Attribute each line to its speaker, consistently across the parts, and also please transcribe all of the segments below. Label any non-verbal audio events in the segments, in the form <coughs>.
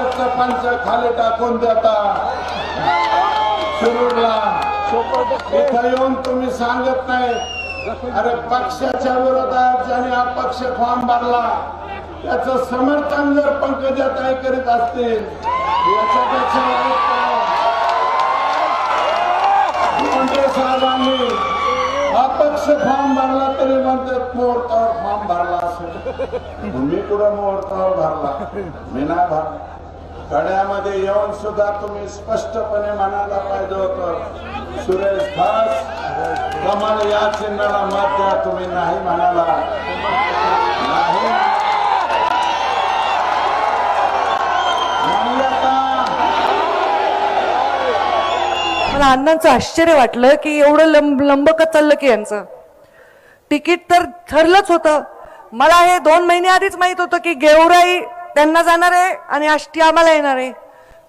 Speaker 1: भाजपचं पंच खाली टाकून देता. शिरूरला इथं येऊन तुम्ही सांगत नाही. अरे पक्षाच्या विरोधात ज्याने अपक्ष फॉर्म भरला त्याच समर्थन जर पंकजा पंकजाताई करीत असतील याच्यापेक्षा वाईट काय? मुख्यमंत्री साहेबांनी अपक्ष फॉर्म भरला तरी म्हणतात मुहूर्तावर फॉर्म भरला असेल. मी कुठं मुहूर्तावर भरला? मी नाही भरला. कड्यामध्ये येऊन सुद्धा तुम्ही स्पष्टपणे म्हणायला पाहिजे होतं सुरेश दास कमल या चिन्हाला मत द्या तुम्ही नाही म्हणाला. नाही.
Speaker 2: मला अण्णांचं आश्चर्य वाटलं की एवढं लंब लंबकत चाललं की यांचं. तिकीट तर ठरलंच होतं. मला हे दोन महिने आधीच माहीत होतं की गेवराई त्यांना जाणार आहे आणि आष्टी आम्हाला येणार आहे.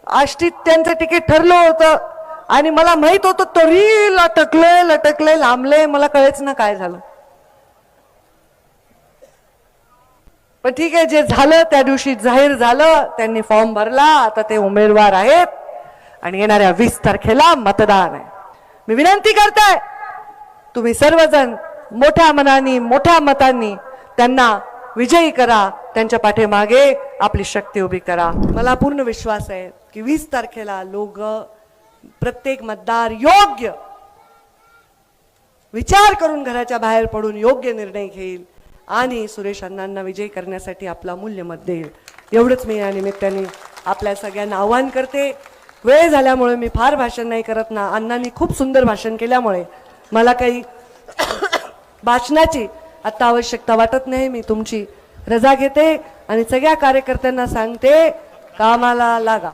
Speaker 2: आष्टीत त्यांचं तिकीट ठरलं होतं आणि मला माहीत होतं तरी लटकले लटकले लांबले मला कळेच ना काय झालं. पण ठीक आहे जे झालं त्या दिवशी जाहीर झालं त्यांनी फॉर्म भरला आता ते उमेदवार आहेत आणि येणाऱ्या वीस तारखेला मतदान आहे. मी विनंती करताय तुम्ही सर्वजण मोठ्या मनाने मोठ्या मतांनी त्यांना विजयी करा. त्यांच्या पाठीमागे आपली शक्ती उभी करा. मला पूर्ण विश्वास आहे की वीस तारखेला लोक प्रत्येक मतदार योग्य विचार करून घराच्या बाहेर पडून योग्य निर्णय घेईल आणि सुरेश अण्णांना विजयी करण्यासाठी आपला मूल्यमत देईल. एवढंच मी या निमित्ताने आपल्या सगळ्यांना आव्हान करते. वेळ झाल्यामुळे मी फार भाषण नाही करत ना अण्णांनी खूप सुंदर भाषण केल्यामुळे मला काही <coughs> भाषणाची आत्ता आवश्यकता वाटत नाही. मी तुमची रजा घेते आणि सगळ्या कार्यकर्त्यांना सांगते कामाला लागा.